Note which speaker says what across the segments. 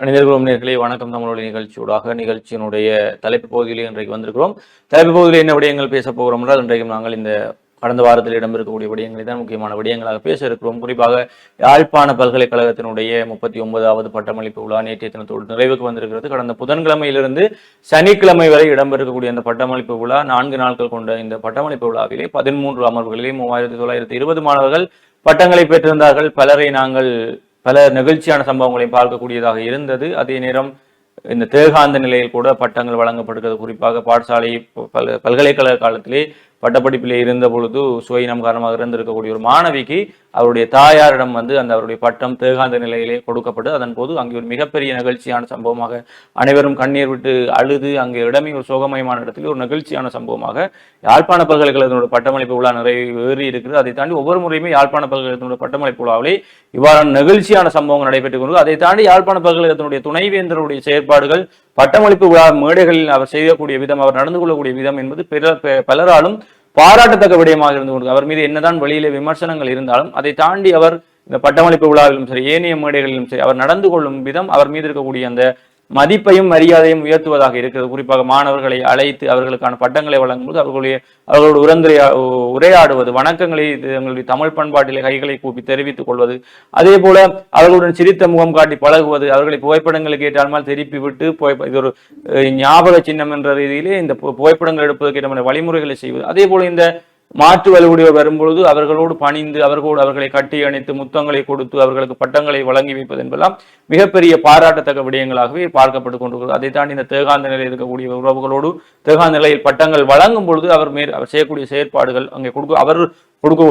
Speaker 1: மனிதர்களும் நேர்களே வணக்கம். தமிழொலி நிகழ்ச்சியூடாக நிகழ்ச்சியினுடைய தலைப்பு பகுதியிலே இன்றைக்கு வந்திருக்கிறோம். தலைப்பு பகுதியில் என்ன விடயங்கள் பேச போகிறோம் என்றால் இன்றைக்கும் நாங்கள் இந்த கடந்த வாரத்தில் இடம்பெறக்கூடிய விடயங்களை தான் முக்கியமான விடயங்களாக பேச இருக்கிறோம். குறிப்பாக யாழ்ப்பாண பல்கலைக்கழகத்தினுடைய முப்பத்தி ஒன்பதாவது பட்டமளிப்பு விழா நேற்றைய தினத்தோடு நிறைவுக்கு வந்திருக்கிறது. கடந்த புதன்கிழமையிலிருந்து சனிக்கிழமை வரை இடம்பெறக்கூடிய அந்த பட்டமளிப்பு விழா நான்கு நாட்கள் கொண்ட இந்த பட்டமளிப்பு விழாவிலே பதிமூன்று அமர்வுகளிலே மூவாயிரத்தி தொள்ளாயிரத்தி இருபது மாணவர்கள் பட்டங்களை பெற்றிருந்தார்கள். பலரை நாங்கள் பல நெகிழ்ச்சியான சம்பவங்களையும் பார்க்கக்கூடியதாக இருந்தது. அதே நேரம் இந்த தேகாந்த நிலையில் கூட பட்டங்கள் வழங்கப்படுகிறது. குறிப்பாக பாடசாலை பல பல்கலைக்கழக காலத்திலே பட்டப்படிப்பிலே இருந்த பொழுது சுவையினம் காரணமாக இருந்திருக்கக்கூடிய ஒரு மாணவிக்கு அவருடைய தாயாரிடம் வந்து அந்த அவருடைய பட்டம் தேகாந்த நிலையிலே கொடுக்கப்பட்டு அதன் போது அங்கே ஒரு மிகப்பெரிய நிகழ்ச்சியான சம்பவமாக அனைவரும் கண்ணீர் விட்டு அழுது அங்கே இடமே ஒரு சோகமயமான இடத்தில் ஒரு நிகழ்ச்சியான சம்பவமாக யாழ்ப்பாண பல்கலைக்கழகத்தினுடைய பட்டமளிப்பு விழா நிறைவேறி இருக்குது. அதை தாண்டி ஒவ்வொரு முறையுமே யாழ்ப்பாண பல்கலைக்கழகத்தினுடைய பட்டமளிப்பு விழாவிலே இவ்வாறான நிகழ்ச்சியான சம்பவங்கள் நடைபெற்றுக் கொண்டு அதை தாண்டி யாழ்ப்பாண பல்கலைக்கழகத்தினுடைய துணைவேந்தருடைய செயற்பாடுகள் பட்டமளிப்பு விழா மேடைகளில் அவர் செய்யக்கூடிய விதம் அவர் நடந்து கொள்ளக்கூடிய விதம் என்பது பிற பலராலும் பாராட்டத்தக்க விடயமாக இருந்து கொண்டு அவர் மீது என்னதான் வெளியிலே விமர்சனங்கள் இருந்தாலும் அதை தாண்டி அவர் இந்த பட்டமளிப்பு விழாவிலும் சரி ஏனைய மேடைகளிலும் சரி அவர் நடந்து கொள்ளும் விதம் அவர் மீது இருக்கக்கூடிய அந்த மதிப்பையும் மரியாதையும் உயர்த்துவதாக இருக்கிறது. குறிப்பாக மாணவர்களை அழைத்து அவர்களுக்கான பட்டங்களை வழங்கும்போது அவர்களுடைய அவர்களோட உரந்துரையா உரையாடுவது வணக்கங்களை இது எங்களுடைய தமிழ் பண்பாட்டிலே கைகளை கூப்பி தெரிவித்துக் கொள்வது. அதே போல அவர்களுடன் சிரித்த முகம் காட்டி பழகுவது அவர்களை புகைப்படங்களை கேட்டால் திருப்பி விட்டு இது ஒரு ஞாபக சின்னம் என்ற ரீதியிலே இந்த பு- புகைப்படங்கள் எடுப்பதற்கு வழிமுறைகளை செய்வது. அதே போல இந்த மாற்று வலுவுடையவர் வரும்பொழுது அவர்களோடு பணிந்து அவர்களோடு அவர்களை கட்டி அணைத்து முத்தங்களை கொடுத்து அவர்களுக்கு பட்டங்களை வழங்கி வைப்பது என்பதெல்லாம் மிகப்பெரிய பாராட்டத்தக்க விடயங்களாகவே பார்க்கப்பட்டு கொண்டிருக்கிறது. அதை தாண்டி இந்த தேகாந்த நிலையில் இருக்கக்கூடிய உறவுகளோடு தேகாந்த நிலையில் பட்டங்கள் வழங்கும் பொழுது அவர் மேற் அவர் செய்யக்கூடிய செயற்பாடுகள் அங்கே கொடுக்க அவர் கொடுக்க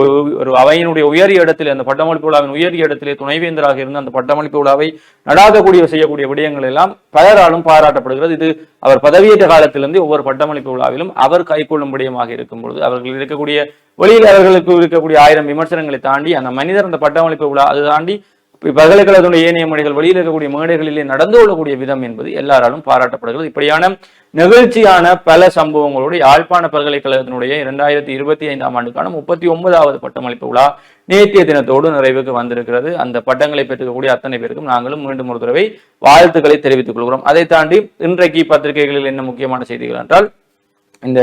Speaker 1: ஒரு அவையினுடைய உயரிய இடத்திலே அந்த பட்டமளிப்பு விழாவின் உயரிய இடத்திலே துணைவேந்தராக இருந்து அந்த பட்டமளிப்பு விழாவை நடாதக்கூடிய செய்யக்கூடிய விடயங்கள் எல்லாம் பலராலும் பாராட்டப்படுகிறது. இது அவர் பதவியேற்ற காலத்திலிருந்து ஒவ்வொரு பட்டமளிப்பு விழாவிலும் அவர் கைக்கொள்ளும் விடயமாக இருக்கும் பொழுது அவர்கள் இருக்கக்கூடிய வெளியில் அவர்களுக்கு இருக்கக்கூடிய ஆயிரம் விமர்சனங்களை தாண்டி அந்த மனிதர் அந்த பட்டமளிப்பு விழா அது தாண்டி பல்கலைக்கழகத்தினுடைய ஏனைய மொழிகள் வெளியில் இருக்கக்கூடிய மேடைகளிலே நடந்து கொள்ளக்கூடிய விதம் என்பது எல்லாராலும் பாராட்டப்படுகிறது. இப்படியான நெகிழ்ச்சியான பல சம்பவங்களோடு யாழ்ப்பாண பல்கலைக்கழகத்தினுடைய இரண்டாயிரத்தி இருபத்தி ஐந்தாம் ஆண்டுக்கான முப்பத்தி ஒன்பதாவது பட்டமளிப்பு விழா நேற்றைய தினத்தோடு நிறைவுக்கு வந்திருக்கிறது. அந்த பட்டங்களை பெற்றுக்கக்கூடிய அத்தனை பேருக்கும் நாங்களும் மீண்டும் ஒரு தடவை வாழ்த்துக்களை தெரிவித்துக் கொள்கிறோம். அதை தாண்டி இன்றைக்கு பத்திரிகைகளில் என்ன முக்கியமான செய்திகள் என்றால் இந்த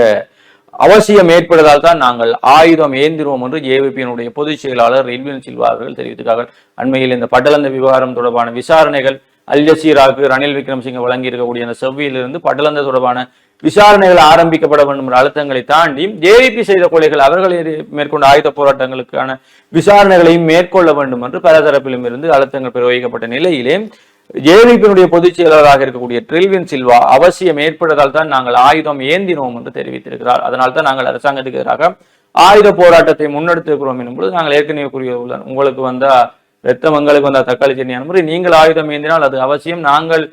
Speaker 1: அவசியம் ஏற்படுவதால் தான் நாங்கள் ஆயுதம் ஏந்திருவோம் என்று ஏவிபியினுடைய பொதுச் செயலாளர் ரில்வின் சில்வா அவர்கள் தெரிவித்திருக்கார்கள் அண்மையில் இந்த பட்டலந்த விவகாரம் தொடர்பான விசாரணைகள் அல் ஜசீராவுக்கு ரணில் விக்ரமசிங்க வழங்கியிருக்கக்கூடிய அந்த செவ்வியிலிருந்து பட்டலந்த தொடர்பான விசாரணைகள் ஆரம்பிக்கப்பட வேண்டும் என்ற அழுத்தங்களை தாண்டி ஜேவிபி செய்த கொலைகள் அவர்கள் மேற்கொண்ட ஆயுத போராட்டங்களுக்கான விசாரணைகளையும் மேற்கொள்ள வேண்டும் என்று பல தரப்பிலும் இருந்து அழுத்தங்கள் பிரயோகிக்கப்பட்ட நிலையிலே ஜேவிபியினுடைய பொதுச் செயலாளராக இருக்கக்கூடிய ட்ரில்வின் சில்வா அவசியம் ஏற்பட்டதால் தான் நாங்கள் ஆயுதம் ஏந்தினோம் என்று தெரிவித்திருக்கிறார். அதனால் தான் நாங்கள் அரசாங்கத்துக்கு எதிராக ஆயுத போராட்டத்தை முன்னெடுத்திருக்கிறோம் என்பது நாங்கள் ஏற்கனவே கூறிய உங்களுக்கு வந்தா ரத்தம் எங்களுக்கு வந்தா தக்காளி சென்னியான அனுமதி நீங்கள் ஆயுதம் ஏந்தினால் அது அவசியம். நாங்கள்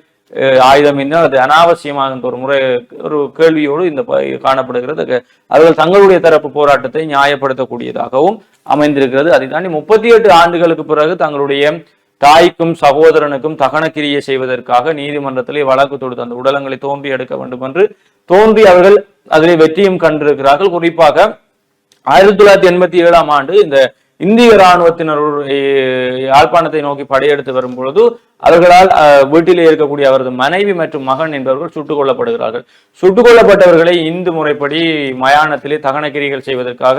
Speaker 1: ஆயுதம் ஏந்தினால் அது அனாவசியமாக ஒரு முறை ஒரு கேள்வியோடு இந்த காணப்படுகிறது. அவர்கள் தங்களுடைய தரப்பு போராட்டத்தை நியாயப்படுத்தக்கூடியதாகவும் அமைந்திருக்கிறது. அதை தாண்டி முப்பத்தி எட்டு ஆண்டுகளுக்கு பிறகு தங்களுடைய தாய்க்கும் சகோதரனுக்கும் தகனக்கிரியை செய்வதற்காக நீதிமன்றத்திலே வழக்கு தொடுத்து அந்த உடலங்களை தோன்றி எடுக்க வேண்டும் என்று தோன்றி அவர்கள் அதிலே வெற்றியும் கண்டிருக்கிறார்கள். குறிப்பாக ஆயிரத்தி தொள்ளாயிரத்தி எண்பத்தி ஏழாம் ஆண்டு இந்த இந்திய இராணுவத்தினர் யாழ்ப்பாணத்தை நோக்கி படையெடுத்து வரும் பொழுது அவர்களால் அஹ், வீட்டிலே இருக்கக்கூடிய அவரது மனைவி மற்றும் மகன் என்பவர்கள் சுட்டுக் கொல்லப்படுகிறார்கள். சுட்டுக் கொல்லப்பட்டவர்களை இந்து முறைப்படி மயானத்திலே தகனக்கிரிகள் செய்வதற்காக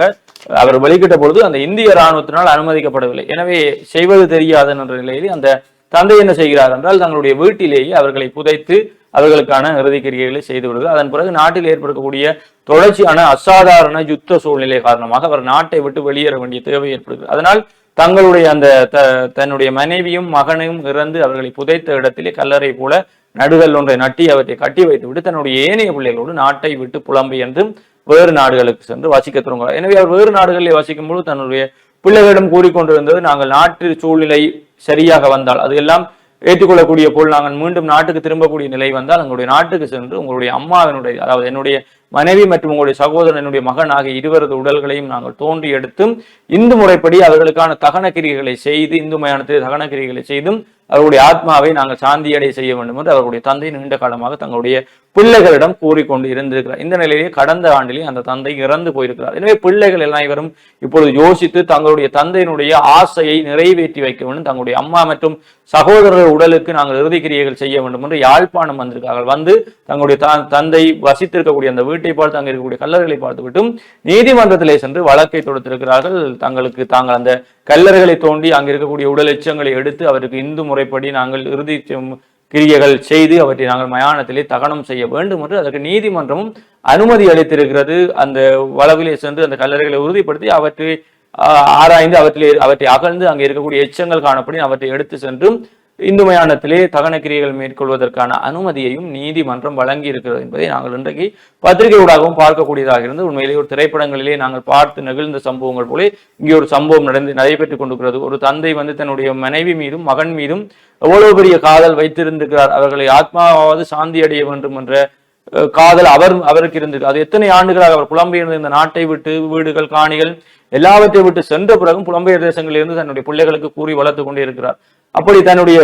Speaker 1: அவர் வெளிக்கிட்ட பொழுது அந்த இந்திய இராணுவத்தினால் அனுமதிக்கப்படவில்லை. எனவே செய்வது தெரியாது என்ற நிலையில் அந்த தந்தை என்ன செய்கிறார் என்றால் தங்களுடைய வீட்டிலேயே அவர்களை புதைத்து அவர்களுக்கான இறுதிக்கிரியைகளை செய்து விடுகிறார் அதன் பிறகு நாட்டில் ஏற்படக்கூடிய தொடர்ச்சியான அசாதாரண யுத்த சூழ்நிலை காரணமாக அவர் நாட்டை விட்டு வெளியேற வேண்டிய தேவை ஏற்படுகிறது அதனால் தங்களுடைய அந்த த- தன்னுடைய மனைவியும் மகனையும் இறந்து அவர்களை புதைத்த இடத்திலே கல்லறை போல நடுகள் ஒன்றை நட்டி அவற்றை கட்டி வைத்துவிட்டு தன்னுடைய ஏனைய பிள்ளைகளோடு நாட்டை விட்டு புலம்பெயர்ந்து வேறு நாடுகளுக்கு சென்று வசிக்க தொடங்குவார் எனவே அவர் வேறு நாடுகளில் வசிக்கும் பொழுது தன்னுடைய பிள்ளைகளிடம் கூறிக்கொண்டிருந்தது நாங்கள் நாட்டு சூழ்நிலை சரியாக வந்தால் அது எல்லாம் ஏற்றுக்கொள்ளக்கூடிய போல் நாங்கள் மீண்டும் நாட்டுக்கு திரும்பக்கூடிய நிலை வந்தால் எங்களுடைய நாட்டுக்கு சென்று உங்களுடைய அம்மாவினுடைய அதாவது என்னுடைய மனைவி மற்றும் உங்களுடைய சகோதரன் என்னுடைய மகன் ஆகிய இருவரது உடல்களையும் நாங்கள் தோண்டி எடுத்தும் இந்து முறைப்படி அவர்களுக்கான தகன கிரிகளை செய்து இந்து மயானத்தில் தகன கிரிகளை செய்தும் அவருடைய ஆத்மாவை நாங்கள் சாந்தியடை செய்ய வேண்டும் என்று அவருடைய தந்தை நீண்ட காலமாக தங்களுடைய பிள்ளைகளிடம் கூறிக்கொண்டு இருந்திருக்கிறார். இந்த நிலையிலே கடந்த ஆண்டிலே அந்த தந்தை இறந்து போயிருக்கிறார். எனவே பிள்ளைகள் எல்லாம் இவரும் இப்பொழுது யோசித்து தங்களுடைய தந்தையினுடைய ஆசையை நிறைவேற்றி வைக்க வேண்டும். தங்களுடைய அம்மா மற்றும் சகோதரர் உடலுக்கு நாங்கள் இறுதி கிரியைகள் செய்ய வேண்டும் என்று யாழ்ப்பாணம் வந்திருக்கார்கள் வந்து தங்களுடைய த- தந்தை வசித்திருக்கக்கூடிய அந்த வீட்டை பார்த்து அங்கே இருக்கக்கூடிய கல்லறைகளை பார்த்துவிட்டும் நீதிமன்றத்திலே சென்று வழக்கை தொடுத்திருக்கிறார்கள். தங்களுக்கு தாங்கள் அந்த கல்லறைகளை தோண்டி அங்கே இருக்கக்கூடிய உடல் எச்சங்களை எடுத்து அவருக்கு இந்து முறைப்படி நாங்கள் இறுதி கிரியைகள் செய்து அவற்றை நாங்கள் மயானத்திலே தகனம் செய்ய வேண்டும் என்று அதற்கு நீதிமன்றமும் அனுமதி அளித்திருக்கிறது. அந்த வளவிலே சென்று அந்த கல்லறைகளை உறுதிப்படுத்தி அவற்றை ஆராய்ந்து அவற்றில் அவற்றை அகழ்ந்து அங்கே இருக்கக்கூடிய எச்சங்கள் காணப்படி அவற்றை எடுத்து சென்று இந்து மயானத்திலே தகன கிரியைகள் மேற்கொள்வதற்கான அனுமதியையும் நீதிமன்றம் வழங்கி இருக்கிறது என்பதை நாங்கள் இன்றைக்கு பத்திரிகை ஊடாகவும் பார்க்கக்கூடியதாக இருந்து உண்மையிலே ஒரு திரைப்படங்களிலே நாங்கள் பார்த்து நெகிழ்ந்த சம்பவங்கள் போல இங்கே ஒரு சம்பவம் நடந்து நடைபெற்றுக் கொண்டிருக்கிறது. ஒரு தந்தை வந்து தன்னுடைய மனைவி மீதும் மகன் மீதும் எவ்வளவு பெரிய காதல் வைத்திருந்திருக்கிறார். அவர்களை ஆத்மாவாவது சாந்தி அடைய வேண்டும் என்ற காதல் அவர் அவருக்கு இருந்திருக்கு அது எத்தனை ஆண்டுகளாக அவர் புலம்பெயர்ந்து இந்த நாட்டை விட்டு வீடுகள் காணிகள் எல்லாவற்றை விட்டு சென்ற பிறகும் புலம்பெயர் தேசங்களிலிருந்து தன்னுடைய பிள்ளைகளுக்கு கூறி வளர்த்து கொண்டே இருக்கிறார். அப்படி தன்னுடைய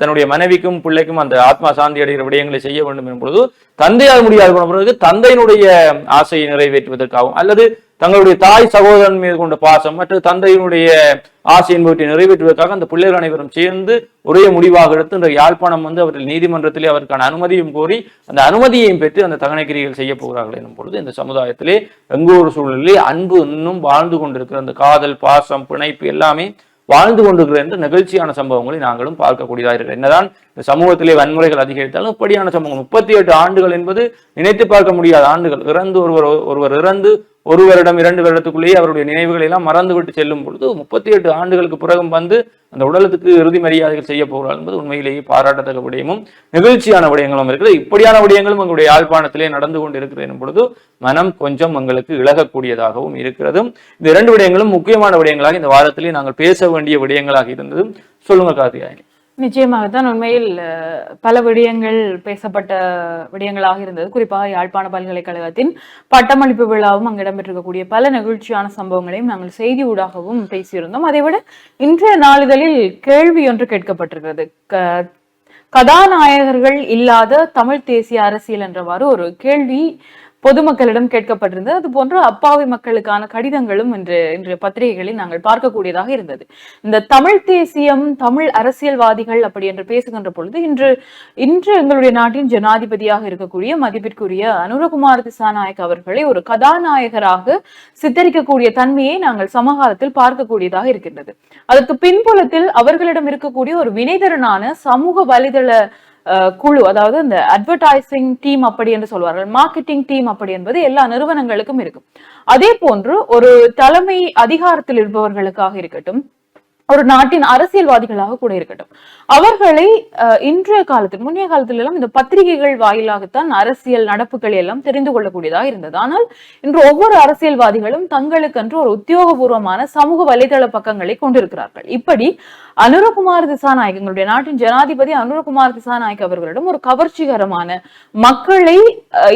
Speaker 1: தன்னுடைய மனைவிக்கும் பிள்ளைக்கும் அந்த ஆத்மா சாந்தி அடைகிற விடயங்களை செய்ய வேண்டும் எனும் பொழுது தந்தையால் முடியாது பிறகு தந்தையினுடைய ஆசையை நிறைவேற்றுவதற்காகவும் அல்லது தங்களுடைய தாய் சகோதரன் மீது கொண்ட பாசம் மற்றும் தந்தையினுடைய ஆசை என்பவற்றை நிறைவேற்றுவதற்காக அந்த பிள்ளைகள் அனைவரும் சேர்ந்து ஒரே முடிவாக எடுத்து இந்த யாழ்ப்பாணம் வந்து அவர்கள் நீதிமன்றத்திலே அவருக்கான அனுமதியும் கோரி அந்த அனுமதியையும் பெற்று அந்த தகனக்கிரிகள் செய்ய போகிறார்கள் எனும் பொழுது இந்த சமுதாயத்திலே எங்கோ ஒரு சூழலிலே அன்பு இன்னும் வாழ்ந்து கொண்டிருக்கிற அந்த காதல் பாசம் பிணைப்பு எல்லாமே வாழ்ந்து கொண்டிருக்கிற என்ற நிகழ்ச்சியான சம்பவங்களை நாங்களும் பார்க்கக்கூடியதாக இருக்கிறது. என்னதான் இந்த சமூகத்திலே வன்முறைகள் அதிகரித்தாலும் இப்படியான சம்பவம் முப்பத்தி எட்டு ஆண்டுகள் என்பது நினைத்து பார்க்க முடியாத ஆண்டுகள். இறந்து ஒருவர் ஒருவர் இறந்து ஒரு வருடம் இரண்டு வருடத்துக்குள்ளேயே அவருடைய நினைவுகளை எல்லாம் மறந்துவிட்டு செல்லும் பொழுது முப்பத்தி எட்டு ஆண்டுகளுக்கு பிறகும் வந்து அந்த உடலத்துக்கு இறுதி மரியாதைகள் செய்ய போகிறார் என்பது உண்மையிலேயே பாராட்டத்தக்க விடயமும் நிகழ்ச்சியான விடயங்களும் இருக்கிறது. இப்படியான விடயங்களும் எங்களுடைய யாழ்ப்பாணத்திலே நடந்து கொண்டிருக்கிறது எனும் பொழுது மனம் கொஞ்சம் எங்களுக்கு இழகக்கூடியதாகவும் இருக்கிறதும் இந்த இரண்டு விடயங்களும் முக்கியமான விடயங்களாக இந்த வாரத்திலே நாங்கள் பேச வேண்டிய விடயங்களாக இருந்ததும் சொல்லுங்க கார்த்திகாயனி.
Speaker 2: நிச்சயமாகத்தான் உண்மையில் பல விடயங்கள் பேசப்பட்ட விடயங்களாக இருந்தது. குறிப்பாக யாழ்ப்பாண பல்கலைக்கழகத்தின் பட்டமளிப்பு விழாவும் அங்கு இடம்பெற்றிருக்கக்கூடிய பல நிகழ்ச்சியான சம்பவங்களையும் நாங்கள் செய்தி ஊடாகவும் பேசியிருந்தோம். அதைவிட இன்றைய நாளிதழில் கேள்வி ஒன்று கேட்கப்பட்டிருக்கிறது. க- கதாநாயகர்கள் இல்லாத தமிழ் தேசிய அரசியல் என்றவாறு ஒரு கேள்வி பொதுமக்களிடம் கேட்கப்பட்டிருந்தது. அது போன்ற அப்பாவி மக்களுக்கான கடிதங்களும் இன்று இன்றைய பத்திரிகைகளில் நாங்கள் பார்க்கக்கூடியதாக இருந்தது. இந்த தமிழ் தேசியம் தமிழ் அரசியல்வாதிகள் அப்படி என்று பேசுகின்ற பொழுது இன்று இன்று எங்களுடைய நாட்டின் ஜனாதிபதியாக இருக்கக்கூடிய மதிப்பிற்குரிய அனுரகுமார் திசாநாயக் அவர்களை ஒரு கதாநாயகராக சித்தரிக்கக்கூடிய தன்மையை நாங்கள் சமகாலத்தில் பார்க்கக்கூடியதாக இருக்கின்றது. அதற்கு பின்புலத்தில் அவர்களிடம் இருக்கக்கூடிய ஒரு வினைதரனான சமூக வலைதள குழு அதாவது இந்த அட்வர்டைசிங் டீம் அப்படி என்று சொல்வார்கள் மார்க்கெட்டிங் டீம் அப்படி என்பது எல்லா நிறுவனங்களுக்கும் இருக்கும். அதே போன்று ஒரு தலைமை அதிகாரத்தில் இருப்பவர்களுக்காக இருக்கட்டும் ஒரு நாட்டின் அரசியல்வாதிகளாக கூட இருக்கட்டும். அவர்களை இன்றைய காலத்தில் முன்னைய காலத்தில் எல்லாம் இந்த பத்திரிகைகள் வாயிலாகத்தான் அரசியல் நடப்புகளை எல்லாம் தெரிந்து கொள்ளக்கூடியதாக இருந்தது. ஆனால் இன்று ஒவ்வொரு அரசியல்வாதிகளும் தங்களுக்கென்று ஒரு உத்தியோகபூர்வமான சமூக வலைதள பக்கங்களை கொண்டிருக்கிறார்கள். இப்படி அனுரகுமார் திசாநாயக் எங்களுடைய நாட்டின் ஜனாதிபதி அனுரகுமார் திசாநாயக் அவர்களிடம் ஒரு கவர்ச்சிகரமான மக்களை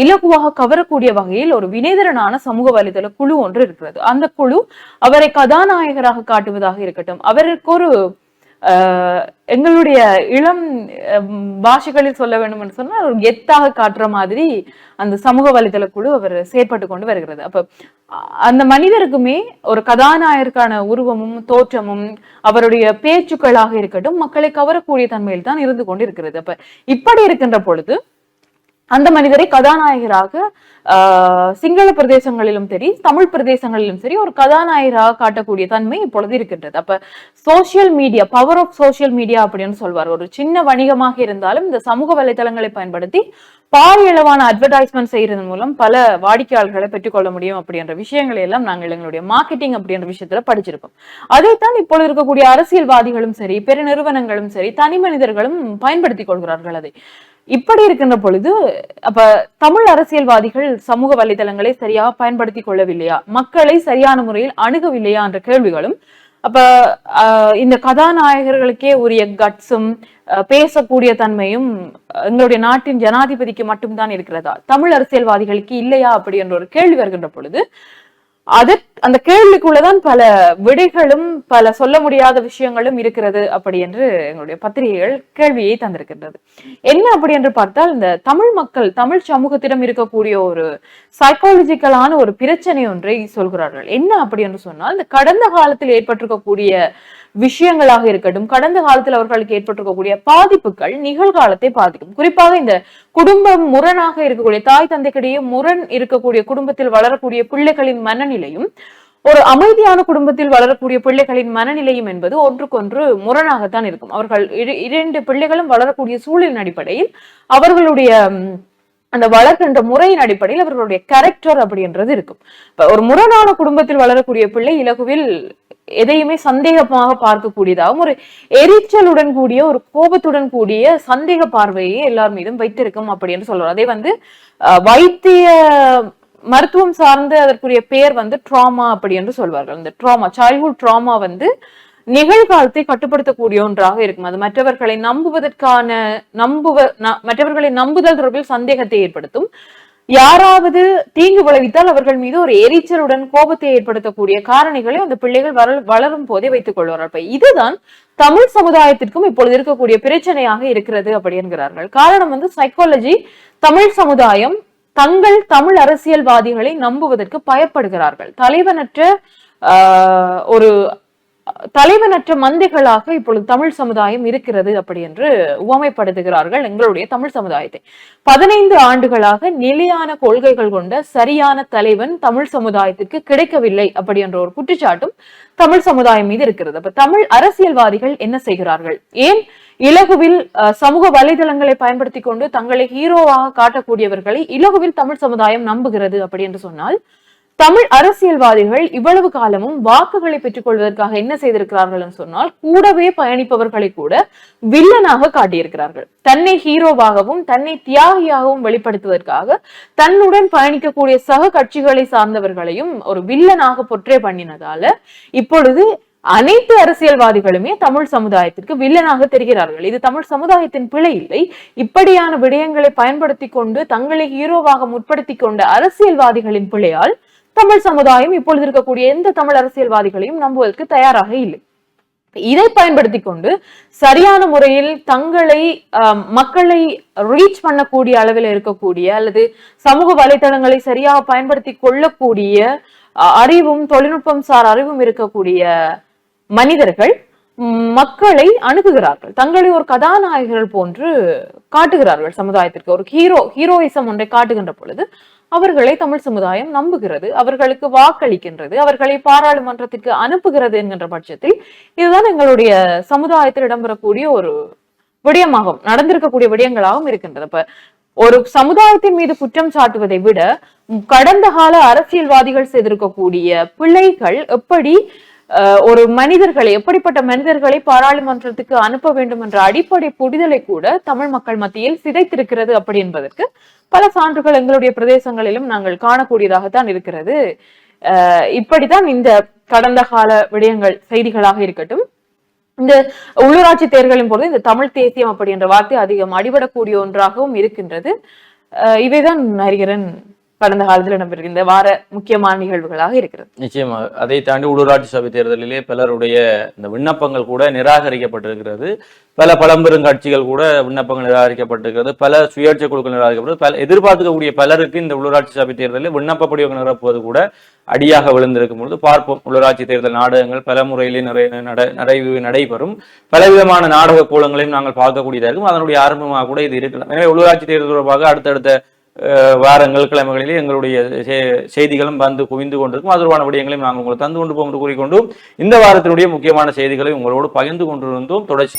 Speaker 2: இலகுவாக கவரக்கூடிய வகையில் ஒரு வினைதரனான சமூக வலைதள குழு ஒன்று இருக்கிறது. அந்த குழு அவரை கதாநாயகராக காட்டுவதாக இருக்கட்டும் அவர் அவருக்கு ஒரு எங்களுடைய இளம் பாஷைகளில் சொல்ல வேண்டும் என்று சொன்னால் ஒரு கெத்தாக காட்டுற மாதிரி அந்த சமூக வலைதள குழு அவர் செயற்பட்டு கொண்டு வருகிறது. அப்ப அந்த மனிதருக்குமே ஒரு கதாநாயகருக்கான உருவமும் தோற்றமும் அவருடைய பேச்சுக்களாக இருக்கட்டும் மக்களை கவரக்கூடிய தன்மையில் தான் இருந்து கொண்டு இருக்கிறது அப்ப இப்படி இருக்கின்ற பொழுது அந்த மனிதரை கதாநாயகராக ஆஹ், சிங்கள பிரதேசங்களிலும் சரி தமிழ் பிரதேசங்களிலும் சரி ஒரு கதாநாயகராக காட்டக்கூடிய தன்மை இப்பொழுது இருக்கின்றது. அப்ப social media power of social media அப்படின்னு சொல்வார். ஒரு சின்ன வணிகமாக இருந்தாலும் இந்த சமூக வலைதளங்களை பயன்படுத்தி பாரியளவான அட்வர்டைஸ்மெண்ட் செய்யறதன் மூலம் பல வாடிக்கையாளர்களை பெற்றுக்கொள்ள முடியும் அப்படின்ற விஷயங்களை எல்லாம் நாங்கள் எங்களுடைய மார்க்கெட்டிங் அப்படின்ற விஷயத்துல படிச்சிருக்கோம். அதைத்தான் இப்பொழுது இருக்கக்கூடிய அரசியல்வாதிகளும் சரி பெருநிறுவனங்களும் சரி தனி மனிதர்களும் பயன்படுத்திக் கொள்கிறார்கள் அதை. இப்படி இருக்கின்ற பொழுது அப்ப தமிழ் அரசியல்வாதிகள் சமூக வலைதளங்களை சரியாக பயன்படுத்திக் கொள்ளவில்லையா? மக்களை சரியான முறையில் அணுகவில்லையா என்ற கேள்விகளும் அப்ப இந்த கதாநாயகர்களுக்கே உரிய கட்ஸும் பேசக்கூடிய தன்மையும் எங்களுடைய நாட்டின் ஜனாதிபதிக்கு மட்டும்தான் இருக்கிறதா? தமிழ் அரசியல்வாதிகளுக்கு இல்லையா அப்படி என்ற ஒரு கேள்வி வருகின்ற பொழுது அது அந்த கேள்விக்குள்ளதான் பல விடைகளும் பல சொல்ல முடியாத விஷயங்களும் இருக்கிறது அப்படி என்று எங்களுடைய பத்திரிகைகள் கேள்வியை தந்திருக்கின்றது. என்ன அப்படி என்று பார்த்தால் இந்த தமிழ் மக்கள் தமிழ் சமூகத்திடம் இருக்கக்கூடிய ஒரு சைக்காலஜிக்கலான ஒரு பிரச்சனை ஒன்றை சொல்கிறார்கள். என்ன அப்படி என்று சொன்னால் இந்த கடந்த காலத்தில் ஏற்பட்டிருக்கக்கூடிய விஷயங்களாக இருக்கட்டும் கடந்த காலத்தில் அவர்களுக்கு ஏற்பட்டிருக்கக்கூடிய பாதிப்புகள் நிகழ்காலத்தை பாதிக்கும். குறிப்பாக இந்த குடும்பம் முரணாக இருக்கக்கூடிய தாய் தந்தைக்கிடையே முரண் இருக்கக்கூடிய குடும்பத்தில் வளரக்கூடிய பிள்ளைகளின் மனநிலையும் ஒரு அமைதியான குடும்பத்தில் வளரக்கூடிய பிள்ளைகளின் மனநிலையும் என்பது ஒன்றுக்கொன்று முரணாகத்தான் இருக்கும். அவர்கள் இரு- இரண்டு பிள்ளைகளும் வளரக்கூடிய சூழலின் அடிப்படையில் அவர்களுடைய அந்த வளர்க்கின்ற முறையின் அடிப்படையில் அவர்களுடைய கேரக்டர் அப்படின்றது இருக்கும். இப்ப ஒரு முரணான குடும்பத்தில் வளரக்கூடிய பிள்ளை இலகுவில் எதையுமே சந்தேகமாக பார்க்கக்கூடியதாகவும் ஒரு எரிச்சலுடன் கூடிய ஒரு கோபத்துடன் கூடிய சந்தேக பார்வையை எல்லார் மீதும் வைத்திருக்கும் அப்படின்னு சொல்றோம் அதே வந்து வைத்திய மருத்துவம் சார்ந்து அதற்குரிய பெயர் வந்து ட்ராமா அப்படி என்று சொல்வார்கள். இந்த ட்ராமா சைல்ட்ஹுட் ட்ராமா வந்து நிகழ்காலத்தை கட்டுப்படுத்தக்கூடிய ஒன்றாக இருக்கும். அது மற்றவர்களை நம்புவதற்கான நம்புவ மற்றவர்களை நம்புதல் தொடர்பில் சந்தேகத்தை ஏற்படுத்தும். யாராவது தீங்கு விளைவித்தால் அவர்கள் மீது ஒரு எரிச்சலுடன் கோபத்தை ஏற்படுத்தக்கூடிய காரணிகளை அந்த பிள்ளைகள் வள வளரும் போதே வைத்துக் கொள்வார்கள். இதுதான் தமிழ் சமுதாயத்திற்கும் இப்பொழுது இருக்கக்கூடிய பிரச்சனையாக இருக்கிறது அப்படி என்கிறார்கள். காரணம் வந்து சைக்காலஜி தமிழ் சமுதாயம் தங்கள் தமிழ் அரசியல்வாதிகளை நம்புவதற்கு பயப்படுகிறார்கள். தலைவனற்ற ஆஹ், ஒரு தலைவனற்ற மந்திகளாக இப்பொழுது தமிழ் சமுதாயம் இருக்கிறது அப்படி என்று உவமைப்படுத்துகிறார்கள் எங்களுடைய தமிழ் சமுதாயத்தை. பதினைந்து ஆண்டுகளாக நிலையான கொள்கைகள் கொண்ட சரியான தலைவன் தமிழ் சமுதாயத்துக்கு கிடைக்கவில்லை அப்படி என்ற ஒரு குற்றச்சாட்டும் தமிழ் சமுதாயம் மீது இருக்கிறது. அப்ப தமிழ் அரசியல்வாதிகள் என்ன செய்கிறார்கள்? ஏன் இலகுவில் சமூக வலைதளங்களை பயன்படுத்தி கொண்டு தங்களை ஹீரோவாக காட்டக்கூடியவர்களை இலகுவில் தமிழ் சமுதாயம் நம்புகிறது அப்படி என்று சொன்னால் தமிழ் அரசியல்வாதிகள் இவ்வளவு காலமும் வாக்குகளை பெற்றுக் கொள்வதற்காக என்ன செய்திருக்கிறார்கள் என்று சொன்னால் கூடவே பயணிப்பவர்களை கூட வில்லனாக காட்டியிருக்கிறார்கள். தன்னை ஹீரோவாகவும் தன்னை தியாகியாகவும் வெளிப்படுத்துவதற்காக தன்னுடன் பயணிக்கக்கூடிய சக கட்சிகளை சார்ந்தவர்களையும் ஒரு வில்லனாக பொற்றே பண்ணினதால இப்பொழுது அனைத்து அரசியல்வாதிகளுமே தமிழ் சமுதாயத்திற்கு வில்லனாக தெரிகிறார்கள். இது தமிழ் சமுதாயத்தின் பிழை இல்லை. இப்படியான விடயங்களை பயன்படுத்தி கொண்டு தங்களை ஹீரோவாக முற்படுத்தி கொண்ட அரசியல்வாதிகளின் பிழையால் தமிழ் சமுதாயம் இப்பொழுது இருக்கக்கூடிய எந்த தமிழ் அரசியல்வாதிகளையும் நம்புவதற்கு தயாராக இல்லை. இதை பயன்படுத்தி கொண்டு சரியான முறையில் தங்களை மக்களை ரீச் பண்ணக்கூடிய அளவில் இருக்கக்கூடிய அல்லது சமூக வலைத்தளங்களை சரியாக பயன்படுத்தி கொள்ளக்கூடிய அறிவும் தொழில்நுட்பம் சார் அறிவும் இருக்கக்கூடிய மனிதர்கள் மக்களை அணுகுகிறார்கள். தங்களை ஒரு கதாநாயகர்கள் போன்று காட்டுகிறார்கள் சமுதாயத்திற்கு. ஒரு ஹீரோ ஹீரோயிசம் ஒன்றை காட்டுகின்ற பொழுது அவர்களை தமிழ் சமுதாயம் நம்புகிறது. அவர்களுக்கு வாக்களிக்கின்றது. அவர்களை பாராளுமன்றத்திற்கு அனுப்புகிறது என்கின்ற பட்சத்தில் இதுதான் எங்களுடைய சமுதாயத்தில் இடம்பெறக்கூடிய ஒரு விடயமாகும் நடந்திருக்கக்கூடிய விடயங்களாகவும் இருக்கின்றது. இப்ப ஒரு சமுதாயத்தின் மீது குற்றம் சாட்டுவதை விட கடந்த கால அரசியல்வாதிகள் செய்திருக்கக்கூடிய பிழைகள் எப்படி ஒரு மனிதர்களை எப்படிப்பட்ட மனிதர்களை பாராளுமன்றத்துக்கு அனுப்ப வேண்டும் என்ற அடிப்படை புரிதலை கூட தமிழ் மக்கள் மத்தியில் சிதைத்திருக்கிறது அப்படி என்பதற்கு பல சான்றுகள் எங்களுடைய பிரதேசங்களிலும் நாங்கள் காணக்கூடியதாகத்தான் இருக்கிறது. இப்படித்தான் இந்த கடந்த கால விடயங்கள் செய்திகளாக இருக்கட்டும் இந்த உள்ளூராட்சி தேர்தலின் போது இந்த தமிழ் தேசியம் அப்படி என்ற வார்த்தை அதிகம் அடிபடக்கூடிய ஒன்றாகவும் இருக்கின்றது. இவைதான் நரிகரன் கடந்த காலத்தில் இடம்பெறுகிற இந்த வார முக்கியமான நிகழ்வுகளாக இருக்கிறது.
Speaker 1: நிச்சயமாக அதை தாண்டி உள்ளூராட்சி சபை தேர்தலிலே பலருடைய இந்த விண்ணப்பங்கள் கூட நிராகரிக்கப்பட்டிருக்கிறது. பல பழம்பெருங்கட்சிகள் கூட விண்ணப்பங்கள் நிராகரிக்கப்பட்டிருக்கிறது. பல சுயேட்சை குழுக்கள் நிராகரிக்கப்பட்டு பல எதிர்பார்க்கக்கூடிய பலருக்கு இந்த உள்ளூராட்சி சபை தேர்தலில் விண்ணப்ப படிவங்கள் நிரப்புவது கூட அடியாக விழுந்திருக்கும் பொழுது பார்ப்போம். உள்ளூராட்சி தேர்தல் நாடகங்கள் பல முறையிலே நிறைய நட நிறைவு நடைபெறும். பலவிதமான நாடக கோலங்களையும் நாங்கள் பார்க்கக்கூடியதாக இருக்கும். அதனுடைய ஆரம்பமாக கூட இது இருக்கலாம். எனவே உள்ளூராட்சி தேர்தல் தொடர்பாக அடுத்தடுத்த வாரங்கள் கிழமைகளிலே எங்களுடைய செ- செய்திகளும் வந்து குவிந்து கொண்டிருக்கும். அதுவான விடயங்களையும் நாங்கள் உங்களுக்கு தந்து கொண்டு போகும் என்று கூறிக்கொண்டும் இந்த வாரத்தினுடைய முக்கியமான செய்திகளை உங்களோடு பகிர்ந்து கொண்டிருந்தோம். தொடர்ச்சி.